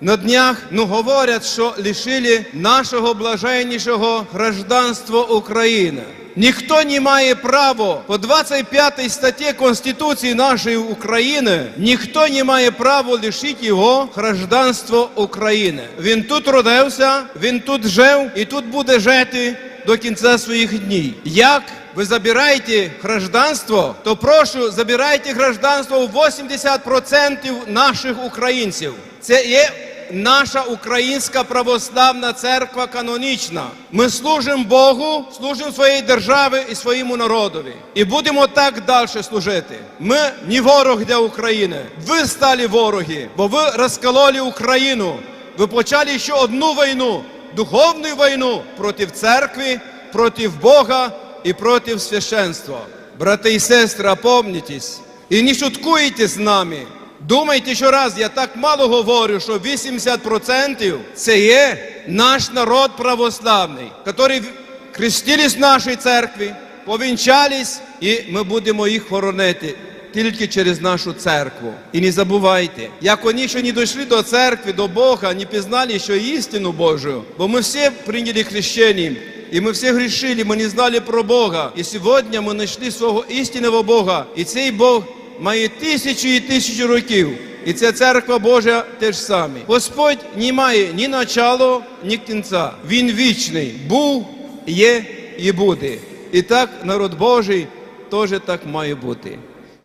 На днях ну говорять, що лишили нашого блаженнішого гражданства України. Ніхто не має права по 25 статті Конституції нашої України, ніхто не має права лишити його гражданства України. Він тут родився, він тут жив і тут буде жити до кінця своїх днів. Як ви забираєте гражданство, то прошу, забирайте гражданство у 80% наших українців. Це є наша українська православна церква канонічна. Ми служимо Богу, служимо своїй державі і своєму народові. І будемо так далі служити. Ми не ворог для України. Ви стали вороги, бо ви розкололи Україну. Ви почали ще одну війну, духовну війну проти церкви, проти Бога і проти священства. Брати і сестри, опомнітесь і не шуткуйте з нами. Думайте що раз, я так мало говорю, що 80% це є наш народ православний, який хрестились в нашій церкві, повінчались, і ми будемо їх хоронити тільки через нашу церкву. І не забувайте, як вони ще не дійшли до церкви, до Бога, не пізнали ще істину Божу, бо ми всі прийняли хрещення, і ми всі грішили, ми не знали про Бога. І сьогодні ми знайшли свого істинного Бога. І цей Бог має тисячі і тисячі років. І ця церква Божа теж саме. Господь не має ні начало, ні кінця. Він вічний, був, є і буде. І так народ Божий теж так має бути.